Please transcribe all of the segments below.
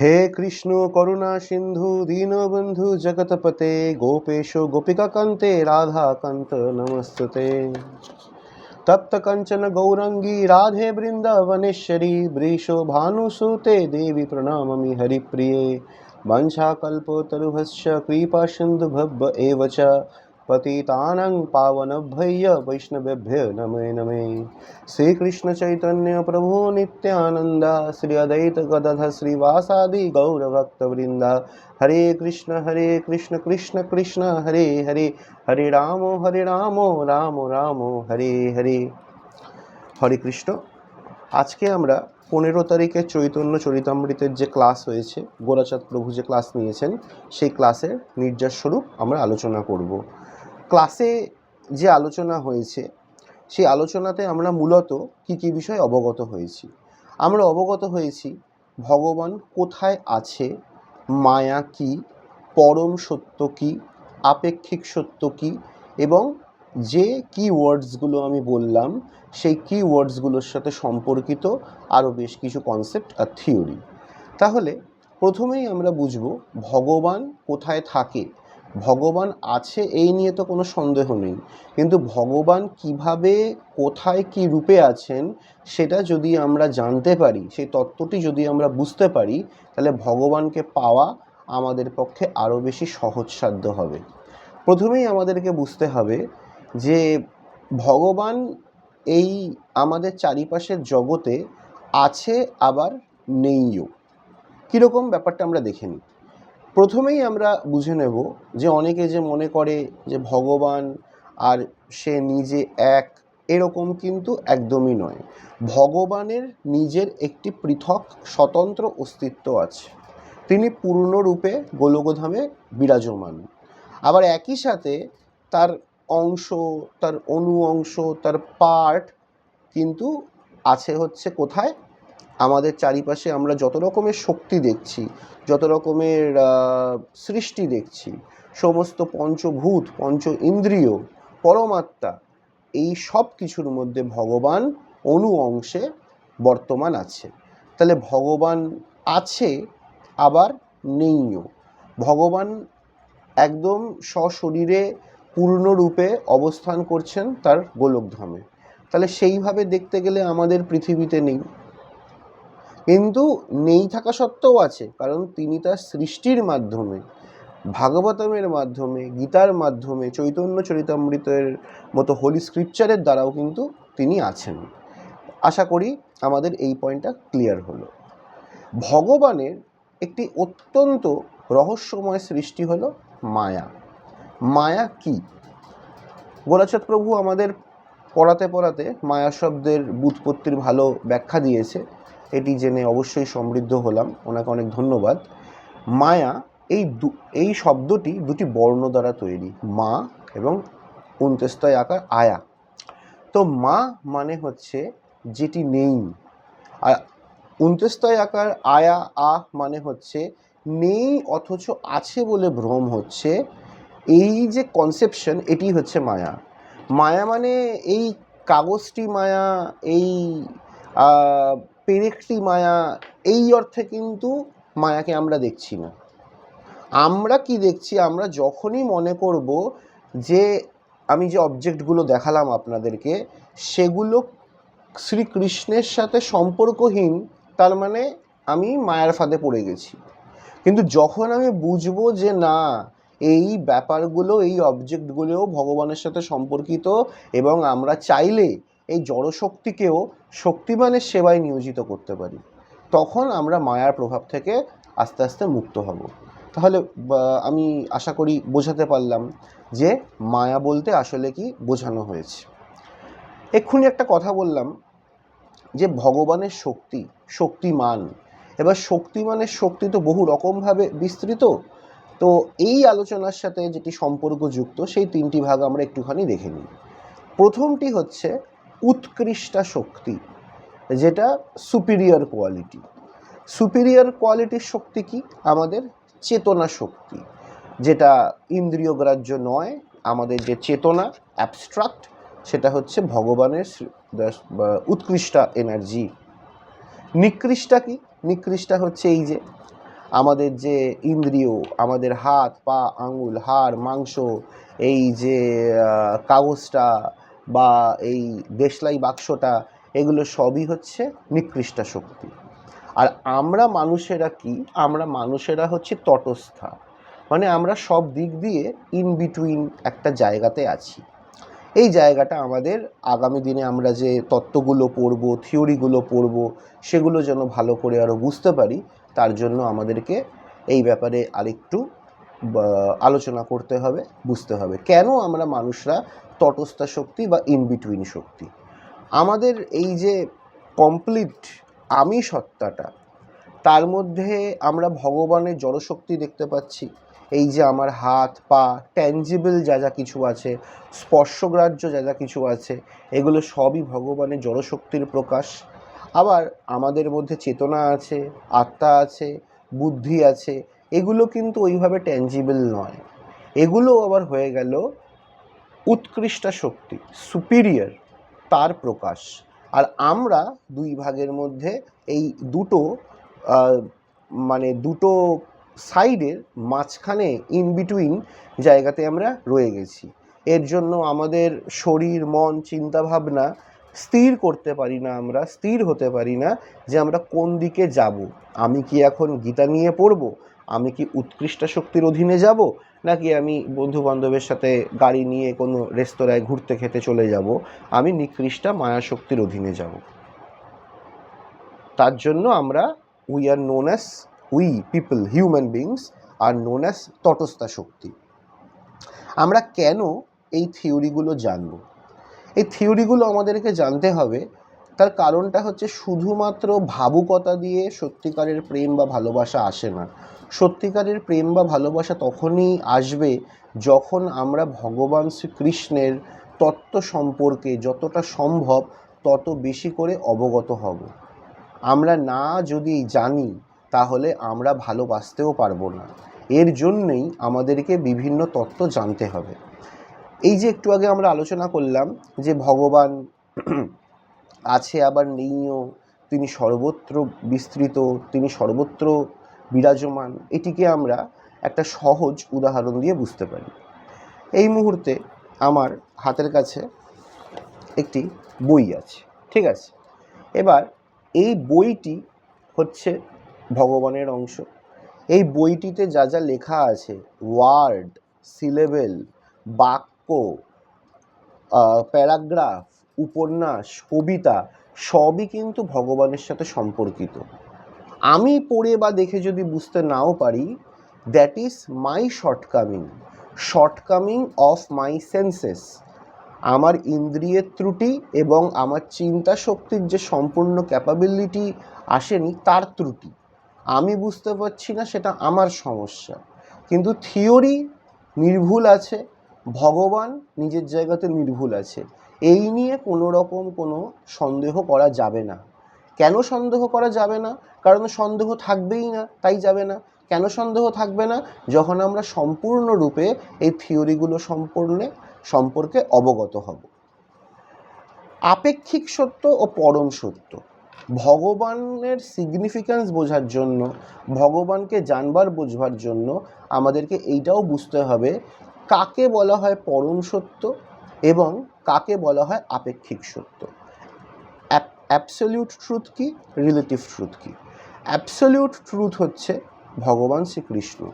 হে কৃষ্ণ করুণা সিন্ধু দীনবন্ধু জগৎপতে গোপেশ গোপিকাকান্তে রাধাকান্ত নমস্তুতে তপ্ত কঞ্চন গৌরঙ্গী রাধে বৃন্দাবনেশ্বরী বৃষো ভানুসুতে দেবী প্রণামমি হরিপ্রিয়ে वंशाकल्पतरुभश्च कृपा सिन्धुभ्य एव च પતિતાનંગ પાવનભ્ય વૈષ્ણવેભ્ય নমে નમે શ્રી કૃષ્ણ ચૈતન્ય પ્રભુ નિત્યાનંદા શ્રી અદૈત ગદધ શ્રીવાસાદિ ગૌરભક્તવૃંદા હરે કૃષ્ણ હરે কৃষ্ণ কৃষ্ণ કૃષ્ણ হরে হরে હરે રામ હરે রাম রাম রাম হরে হরে হরে কৃষ্ণ আজকে আমরা পনেরো তারিখে চৈতন্য চরিতামৃতের যে ক্লাস হয়েছে, গোরাচাঁদ প্রভু যে ক্লাস নিয়েছেন, সেই ক্লাসের নির্যাস স্বরূপ আমরা আলোচনা করব। ক্লাসে যে আলোচনা হয়েছে, সেই আলোচনাতে আমরা মূলত কী কী বিষয় অবগত হয়েছি? আমরা অবগত হয়েছি ভগবান কোথায় আছে, মায়া কি, পরম সত্য কি, আপেক্ষিক সত্য কি, এবং যে কি ওয়ার্ডসগুলো আমি বললাম, সেই কি ওয়ার্ডসগুলোর সাথে সম্পর্কিত আরও বেশ কিছু কনসেপ্ট আর থিওরি তাহলে প্রথমেই আমরা বুঝব ভগবান কোথায় থাকে ভগবান আছে এই নিয়ে তো কোনো সন্দেহ নেই। কিন্তু ভগবান কীভাবে, কোথায়, কি রূপে আছেন, সেটা যদি আমরা জানতে পারি, সেই তত্ত্বটি যদি আমরা বুঝতে পারি, তাহলে ভগবানকে পাওয়া আমাদের পক্ষে আরও বেশি সহজসাধ্য হবে। প্রথমেই আমাদেরকে বুঝতে হবে যে ভগবান এই আমাদের চারিপাশের জগতে আছে, আবার নেইও। কীরকম ব্যাপারটা আমরা দেখে নিই? প্রথমেই আমরা বুঝে নেব যে অনেকে যে মনে করে যে ভগবান আর সে নিজে এক, এরকম কিন্তু একদমই নয়। ভগবানের নিজের একটি পৃথক স্বতন্ত্র অস্তিত্ব আছে। তিনি পূর্ণরূপে গোলকধামে বিরাজমান। আবার একই সাথে তার অংশ, তার অনু অংশ, তার পার্ট কিন্তু আছে হচ্ছে কোথায়? আমাদের চারিপাশে আমরা যত রকমের শক্তি দেখছি, যত রকমের সৃষ্টি দেখছি, সমস্ত পঞ্চভূত, পঞ্চ ইন্দ্রিয়, পরমাত্মা, এই সব কিছুর মধ্যে ভগবান অনু অংশে বর্তমান আছে। তাহলে ভগবান আছে, আবার নেইও। ভগবান একদম সশরীরে পূর্ণরূপে অবস্থান করছেন তার গোলকধামে। তাহলে সেইভাবে দেখতে গেলে আমাদের পৃথিবীতে নেই। কিন্তু নেই থাকা সত্ত্বেও আছে, কারণ তিনি তার সৃষ্টির মাধ্যমে, ভাগবতমের মাধ্যমে, গীতার মাধ্যমে, চৈতন্য চরিতামৃতের মতো হোলি স্ক্রিপচারের দ্বারাও কিন্তু তিনি আছেন। আশা করি আমাদের এই পয়েন্টটা ক্লিয়ার হলো। ভগবানের একটি অত্যন্ত রহস্যময় সৃষ্টি হলো মায়া। মায়া কি? গোরাচাঁদ প্রভু আমাদের পড়াতে পড়াতে মায়া শব্দের বুৎপত্তির ভালো ব্যাখ্যা দিয়েছে। এটি জেনে অবশ্যই সমৃদ্ধ হলাম। ওনাকে অনেক ধন্যবাদ। মায়া, এই দু, এই শব্দটি দুটি বর্ণ দ্বারা তৈরি। মা এবং উনতেস্তয় আকার আয়া। তো মা মানে হচ্ছে যেটি নেই। আর আকার আয়া, আ মানে হচ্ছে নেই অথচ আছে বলে ভ্রম হচ্ছে। এই যে কনসেপশন এটি হচ্ছে মায়া। মায়া মানে এই কাগজটি মায়া, এই পেরেকটি মায়া, এই অর্থে কিন্তু মায়াকে আমরা দেখছি না। আমরা কি দেখছি? আমরা যখনই মনে করব যে আমি যে অবজেক্টগুলো দেখালাম আপনাদেরকে, সেগুলো শ্রীকৃষ্ণের সাথে সম্পর্কহীন, তার মানে আমি মায়ার ফাঁদে পড়ে গেছি। কিন্তু যখন আমি বুঝব যে না, এই ব্যাপারগুলো, এই অবজেক্টগুলোও ভগবানের সাথে সম্পর্কিত এবং আমরা চাইলে এই জড়শক্তিকেও শক্তিমানের সেবায় নিয়োজিত করতে পারি, তখন আমরা মায়ার প্রভাব থেকে আস্তে আস্তে মুক্ত হব। তাহলে আমি আশা করি বোঝাতে পারলাম যে মায়া বলতে আসলে কি বোঝানো হয়েছে। এক্ষুনি একটা কথা বললাম যে ভগবানের শক্তি, শক্তিমান। এবার শক্তিমানের শক্তি তো বহু রকমভাবে বিস্তৃত। তো এই আলোচনার সাথে যেটি সম্পর্কযুক্ত, সেই তিনটি ভাগ আমরা একটুখানি দেখে নিই। প্রথমটি হচ্ছে উৎকৃষ্টা শক্তি, যেটা সুপিরিয়র কোয়ালিটি সুপিরিয়র কোয়ালিটির শক্তি কি? আমাদের চেতনা শক্তি, যেটা ইন্দ্রিয় গ্রাহ্য নয়, আমাদের যে চেতনা অ্যাবস্ট্রাক্ট সেটা হচ্ছে ভগবানের উৎকৃষ্টা এনার্জি নিকৃষ্টা কি? নিকৃষ্টা হচ্ছে এই যে, আমাদের যে ইন্দ্রিয়, আমাদের হাত, পা, আঙুল, হাড়, মাংস, এই যে কাগজটা বা এই দেশলাই বাক্সটা, এগুলো সবই হচ্ছে নিকৃষ্ট শক্তি। আর আমরা মানুষেরা কি? আমরা মানুষেরা হচ্ছে তটস্থা। মানে আমরা সব দিক দিয়ে ইন বিটুইন একটা জায়গাতে আছি। এই জায়গাটা আমাদের আগামী দিনে আমরা যে তত্ত্বগুলো পড়ব, থিওরিগুলো পড়ব, সেগুলো যেন ভালো করে আরও বুঝতে পারি, তার জন্য আমাদেরকে এই ব্যাপারে আরেকটু আলোচনা করতে হবে, বুঝতে হবে। কেন আমরা মানুষরা তটস্থা শক্তি বা ইনবিটুইন শক্তি? আমাদের এই যে কমপ্লিট আমি সত্তাটা, তার মধ্যে আমরা ভগবানের জড়শক্তি দেখতে পাচ্ছি। এই যে আমার হাত, পা ট্যাঞ্জিবল যা যা কিছু আছে, স্পর্শগ্রাহ্য যা যা কিছু আছে, এগুলো সবই ভগবানের জড়শক্তির প্রকাশ। আবার আমাদের মধ্যে চেতনা আছে, আত্মা আছে, বুদ্ধি আছে এগুলো কিন্তু ওইভাবে ট্যাঞ্জিবল নয়। এগুলো আবার হয়ে গেল উৎকৃষ্ট শক্তি সুপিরিয়র তার প্রকাশ। আর আমরা দুই ভাগের মধ্যে এই দুটো মানে দুটো সাইডের মাঝখানে ইন বিটুইন জায়গাতে আমরা রয়ে গেছি। এর জন্য আমাদের শরীর, মন চিন্তা ভাবনা স্থির করতে পারি না আমরা, স্থির হতে পারি না যে আমরা কোন দিকে যাব। আমি কি এখন গীতা নিয়ে পড়ব? আমি কি উৎকৃষ্ট শক্তির অধীনে যাব, নাকি আমি বন্ধু বান্ধবের সাথে গাড়ি নিয়ে কোনো রেস্তোরাঁয় ঘুরতে খেতে চলে যাব? আমি নিকৃষ্টা মায়া শক্তির অধীনে যাব। তার জন্য আমরা we are known as we people human beings are known as তটস্থা শক্তি। আমরা কেন এই থিওরিগুলো জানব? এই থিওরিগুলো আমাদেরকে জানতে হবে তার কারণটা হচ্ছে শুধুমাত্র ভাবুকতা দিয়ে সত্যিকারের প্রেম বা ভালোবাসা আসে না। সত্যিকারের প্রেম বা ভালোবাসা তখনই আসবে যখন আমরা ভগবান শ্রীকৃষ্ণের তত্ত্ব সম্পর্কে যতটা সম্ভব তত বেশি করে অবগত হব। আমরা না যদি জানি, তাহলে আমরা ভালোবাসতেও পারব না। এর জন্যই আমাদেরকে বিভিন্ন তত্ত্ব জানতে হবে। এই যে একটু আগে আমরা আলোচনা করলাম যে ভগবান আছে আবার নেইও, তিনি সর্বত্র বিস্তৃত, তিনি সর্বত্র বিরাজমান, এটিকে আমরা একটা সহজ উদাহরণ দিয়ে বুঝতে পারি। এই মুহূর্তে আমার হাতের কাছে একটি বই আছে, ঠিক আছে? এবার এই বইটি হচ্ছে ভগবানের অংশ। এই বইটিতে যা যা লেখা আছে, ওয়ার্ড, সিলেবেল, বাক্য প্যারাগ্রাফ উপন্যাস, কবিতা সবই কিন্তু ভগবানের সাথে সম্পর্কিত। আমি পড়ে বা দেখে যদি বুঝতে নাও পারি that is my shortcoming shortcoming of my senses আমার ইন্দ্রিয়ের ত্রুটি এবং আমার চিন্তা শক্তির যে সম্পূর্ণ ক্যাপাবিলিটি আসেনি, তার ত্রুটি। আমি বুঝতে পারছি না সেটা আমার সমস্যা। কিন্তু থিওরি নির্ভুল আছে, ভগবান নিজের জায়গাতে নির্ভুল আছে। এই নিয়ে কোনো রকম কোনো সন্দেহ করা যাবে না। কেন সন্দেহ করা যাবে না? কারণ সন্দেহ থাকবেই না, তাই যাবে না। কেন সন্দেহ থাকবে না? যখন আমরা সম্পূর্ণরূপে এই থিওরিগুলো সম্পূর্ণে সম্পর্কে অবগত হব। আপেক্ষিক সত্য ও পরম সত্য। ভগবানের সিগনিফিক্যান্স বোঝার জন্য, ভগবানকে জানবার বোঝবার জন্য আমাদেরকে এইটাও বুঝতে হবে, কাকে বলা হয় পরম সত্য এবং কাকে বলা হয় আপেক্ষিক সত্য? অ্যাবসলিউট ট্রুথ কি? রিলেটিভ ট্রুথ কি? অ্যাবসলিউট ট্রুথ হচ্ছে ভগবান শ্রীকৃষ্ণ।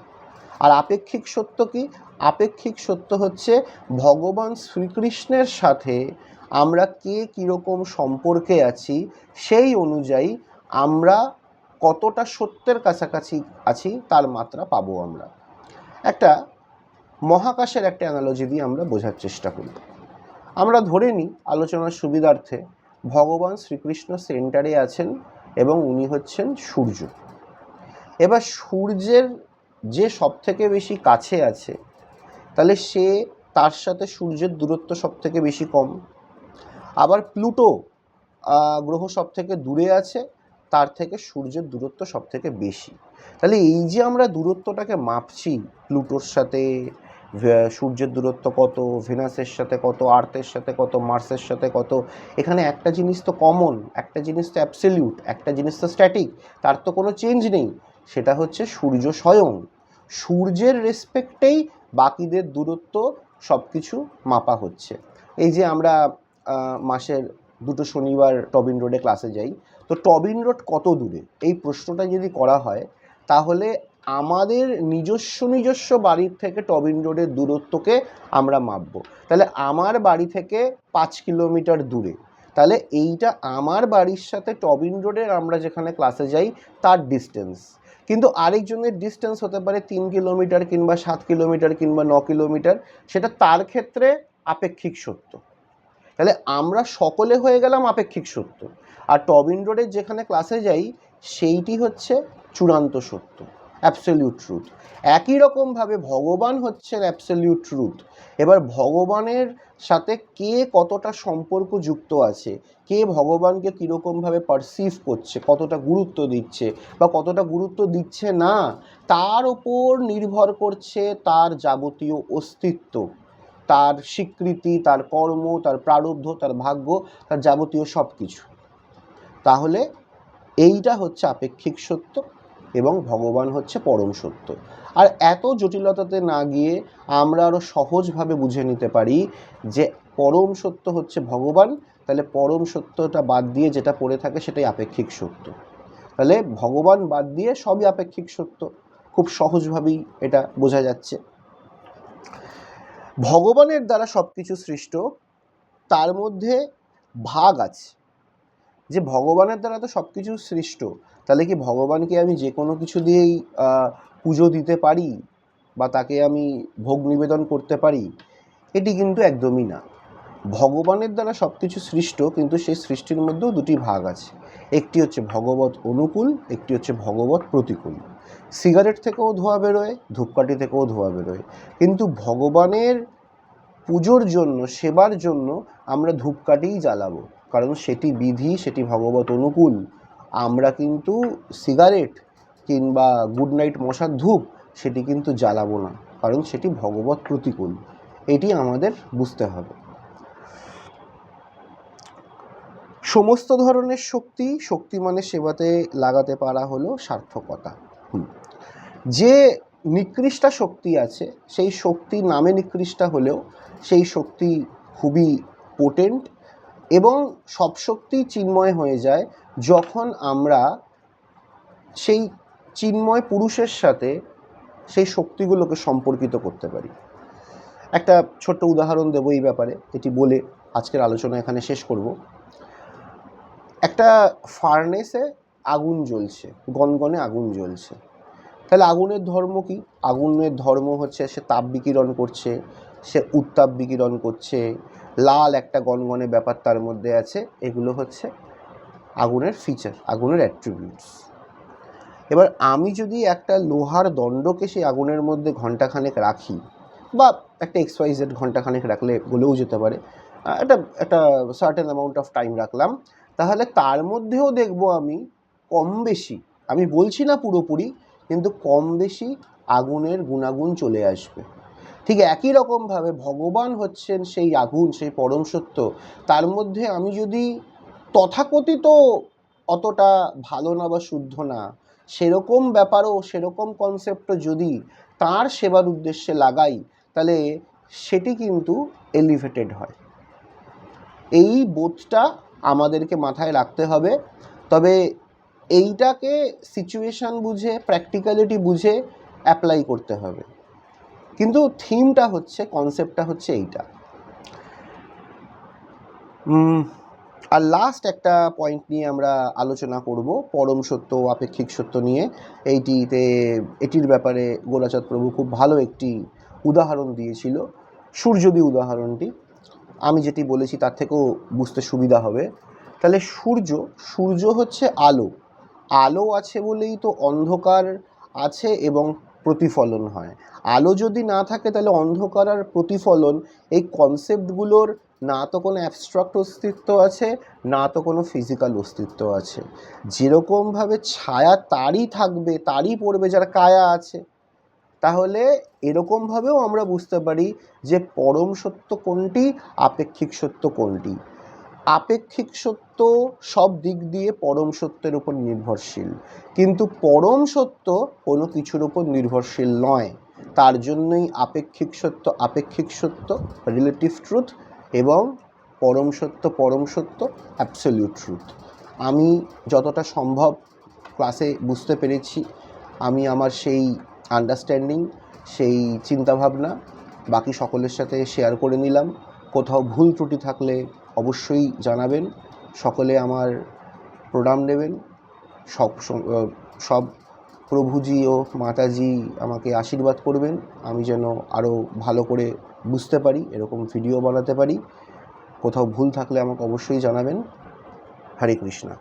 আর আপেক্ষিক সত্য কি? আপেক্ষিক সত্য হচ্ছে ভগবান শ্রীকৃষ্ণের সাথে আমরা কে কীরকম সম্পর্কে আছি সেই অনুযায়ী আমরা কতটা সত্যের কাছাকাছি আছি তার মাত্রা পাবো আমরা। একটা মহাকাশের একটা অ্যানালজি দিয়ে আমরা বোঝার চেষ্টা করি আমরা ধরে নিই আলোচনার সুবিধার্থে ভগবান শ্রীকৃষ্ণ সেন্টারে আছেন এবং উনি হচ্ছেন সূর্য। এবার সূর্যের যে সব থেকে বেশি কাছে আছে, তাহলে সে তার সাথে সূর্যের দূরত্ব সব থেকে বেশি কম। আবার প্লুটো গ্রহ সব থেকে দূরে আছে, তার থেকে সূর্যের দূরত্ব সব থেকে বেশি। তাহলে এই যে আমরা দূরত্বটাকে মাপছি প্লুটোর সাথে সূর্যের দূরত্ব কত ভেনাসের সাথে কত আর্থের সাথে কত মার্সের সাথে কত? এখানে একটা জিনিস তো কমন একটা জিনিস তো অ্যাবসলিউট একটা জিনিস তো স্ট্যাটিক তার তো কোনো চেঞ্জ নেই। সেটা হচ্ছে সূর্য স্বয়ং। সূর্যের রেসপেক্টেই বাকিদের দূরত্ব সব কিছু মাপা হচ্ছে। এই যে আমরা মাসের দুটো শনিবার টবিন রোডে ক্লাসে যাই, তো টবিন রোড কত দূরে? এই প্রশ্নটা যদি করা হয়, তাহলে আমাদের নিজস্ব নিজস্ব বাড়ির থেকে টবিন রোডের দূরত্বকে আমরা মাপবো। তাহলে আমার বাড়ি থেকে পাঁচ কিলোমিটার দূরে। তাহলে এইটা আমার বাড়ির সাথে টবিন রোডের আমরা যেখানে ক্লাসে যাই, তার ডিস্টেন্স কিন্তু আরেকজনের ডিস্টেন্স হতে পারে তিন কিলোমিটার কিংবা সাত কিলোমিটার কিংবা ন কিলোমিটার, সেটা তার ক্ষেত্রে আপেক্ষিক সত্য। তাহলে আমরা সকলে হয়ে গেলাম আপেক্ষিক সত্য। আর টবিন রোডের যেখানে ক্লাসে যাই, সেইটি হচ্ছে চূড়ান্ত সত্য। অ্যাবসলিউট ট্রুথ একই রকমভাবে ভগবান হচ্ছেন অ্যাবসলিউট ট্রুথ এবার ভগবানের সাথে কে কতটা সম্পর্ক যুক্ত আছে? কে ভগবানকে কীরকমভাবে পারসিভ করছে? কতটা গুরুত্ব দিচ্ছে? বা কতটা গুরুত্ব দিচ্ছে না? তার ওপর নির্ভর করছে তার যাবতীয় অস্তিত্ব। তার স্বীকৃতি, তার কর্ম, তার প্রারব্ধ, তার ভাগ্য, তার যাবতীয় সব কিছু তাহলে এইটা হচ্ছে আপেক্ষিক সত্য। এবং ভগবান হচ্ছে পরম সত্য। আর এত জটিলতাতে না গিয়ে আমরা আরও সহজভাবে বুঝে নিতে পারি যে পরম সত্য হচ্ছে ভগবান, তাহলে পরম সত্যটা বাদ দিয়ে যেটা পড়ে থাকে সেটাই আপেক্ষিক সত্য। তাহলে ভগবান বাদ দিয়ে সবই আপেক্ষিক সত্য। খুব সহজভাবেই এটা বোঝা যাচ্ছে। ভগবানের দ্বারা সব কিছু সৃষ্ট, তার মধ্যে ভাগ আছে। যে ভগবানের দ্বারা তো সব কিছু সৃষ্ট তাহলে কি ভগবানকে আমি যে কোনো কিছু দিয়েই পুজো দিতে পারি? বা তাকে আমি ভোগ নিবেদন করতে পারি? এটি কিন্তু একদমই না। ভগবানের দ্বারা সব কিছু সৃষ্ট, কিন্তু সেই সৃষ্টির মধ্যেও দুটি ভাগ আছে। একটি হচ্ছে ভগবত অনুকূল, একটি হচ্ছে ভগবত প্রতিকূল। সিগারেট থেকেও ধোঁয়া বেরোয়, ধূপকাঠি থেকেও ধোঁয়া বেরোয়। কিন্তু ভগবানের পুজোর জন্য, সেবার জন্য আমরা ধূপকাঠিই জ্বালাবো। কারণ সেটি বিধি, সেটি ভগবত অনুকূল। আমরা কিন্তু সিগারেট কিংবা গুড নাইট মশার ধূপ সেটি কিন্তু জ্বালাবো না, কারণ সেটি ভগবত প্রতিকূল। এটি আমাদের বুঝতে হবে। সমস্ত ধরনের শক্তি শক্তিমানের সেবাতে লাগাতে পারা হলো সার্থকতা। যে নিকৃষ্টা শক্তি আছে, সেই শক্তি নামে নিকৃষ্টা হলেও সেই শক্তি খুবই পোটেন্ট এবং সব শক্তি চিন্ময় হয়ে যায় যখন আমরা সেই চিন্ময় পুরুষের সাথে সেই শক্তিগুলোকে সম্পর্কিত করতে পারি। একটা ছোট্ট উদাহরণ দেবো এই ব্যাপারে, এটি বলে আজকের আলোচনা এখানে শেষ করব। একটা ফার্নেসে আগুন জ্বলছে, গনগনে আগুন জ্বলছে। তাহলে আগুনের ধর্ম কি? আগুনের ধর্ম হচ্ছে সে তাপ বিকিরণ করছে, সে উত্তাপ বিকিরণ করছে, লাল একটা গনগনে ব্যাপার তার মধ্যে আছে, এগুলো হচ্ছে আগুনের ফিচার আগুনের অ্যাট্রিবিউটস এবার আমি যদি একটা লোহার দণ্ডকে সেই আগুনের মধ্যে ঘন্টাখানেক রাখি, বা একটা এক্সওয়াইজেড ঘন্টাখানেক রাখলে বলেও যেতে পারে একটা একটা সার্টেন অ্যামাউন্ট অফ টাইম রাখলাম, তাহলে তার মধ্যেও দেখব আমি কম বেশি, আমি বলছি না পুরোপুরি, কিন্তু কম বেশি আগুনের গুণাগুণ চলে আসবে। ঠিক একই রকমভাবে ভগবান হচ্ছেন সেই আগুন, সেই পরম সত্য, তার মধ্যে আমি যদি তথাকথিত অতটা ভালো না বা শুদ্ধ না, সেরকম ব্যাপারও, সেরকম কনসেপ্টও যদি তার সেবার উদ্দেশ্যে লাগাই, তাহলে সেটি কিন্তু এলিভেটেড হয়। এই বোধটা আমাদেরকে মাথায় রাখতে হবে। তবে এইটাকে সিচুয়েশান বুঝে প্র্যাকটিক্যালিটি বুঝে অ্যাপ্লাই করতে হবে। কিন্তু থিমটা হচ্ছে কনসেপ্টটা হচ্ছে এইটা। আর লাস্ট একটা পয়েন্ট নিয়ে আমরা আলোচনা করব, পরম সত্য আপেক্ষিক সত্য নিয়ে। এইটিতে, এটির ব্যাপারে গোলাচাঁদ প্রভু খুব ভালো একটি উদাহরণ দিয়েছিল। সূর্যদি উদাহরণটি। আমি যেটি বলেছি তার থেকেও বুঝতে সুবিধা হবে। তাহলে সূর্য সূর্য হচ্ছে আলো। আলো আছে বলেই তো অন্ধকার আছে এবং প্রতিফলন হয়। আলো যদি না থাকে তাহলে অন্ধকার আর প্রতিফলন, এই কনসেপ্টগুলোর না তো কোনো অ্যাবস্ট্রাক্ট অস্তিত্ব আছে, না তো কোনো ফিজিক্যাল অস্তিত্ব আছে। যেরকমভাবে ছায়া তারই থাকবে, তারই পড়বে, যার কায়া আছে, তাহলে এরকমভাবেও আমরা বুঝতে পারি যে পরম সত্য কোনটি, আপেক্ষিক সত্য কোনটি। আপেক্ষিক সত্য সব দিক দিয়ে পরম সত্যের উপর নির্ভরশীল। কিন্তু পরম সত্য কোনো কিছুর উপর নির্ভরশীল নয়। তার জন্যই আপেক্ষিক সত্য আপেক্ষিক সত্য রিলেটিভ ট্রুথ এবং পরম সত্য পরম সত্য অ্যাবসলিউট ট্রুথ আমি যতটা সম্ভব ক্লাসে বুঝতে পেরেছি। আমি আমার সেই আন্ডারস্ট্যান্ডিং সেই চিন্তাভাবনা বাকি সকলের সাথে শেয়ার করে নিলাম। কোথাও ভুল ত্রুটি থাকলে অবশ্যই জানাবেন। সকলে আমার প্রণাম নেবেন। সব সব প্রভুজি ও মাতাজি আমাকে আশীর্বাদ করবেন। আমি যেন আরও ভালো করে বুঝতে পারি এরকম ভিডিও বানাতে পারি। কোথাও ভুল থাকলে আমাকে অবশ্যই জানাবেন। হরে কৃষ্ণা।